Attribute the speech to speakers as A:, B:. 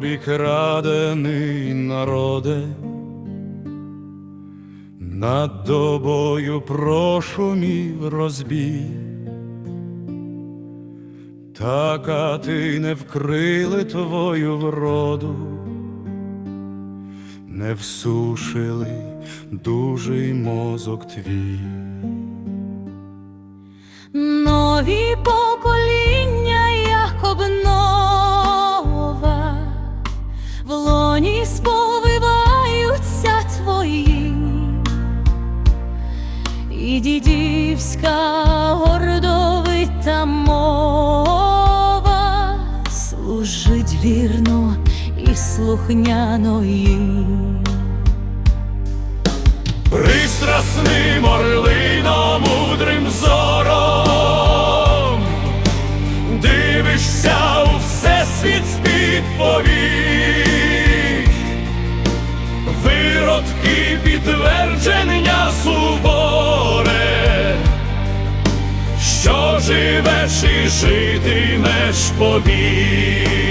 A: тобі крадений народе, над тобою прошумів розбій, така ти не вкрили твою вроду, не всушили дужий мозок твій.
B: Нові покоління, сповиваються твої, і дідівська гордовита мова служить вірно і слухняно їм.
A: Пристрасним орлином мудрим зором. Дивишся у всесвіт з-під повік, живеш і житимеш повік.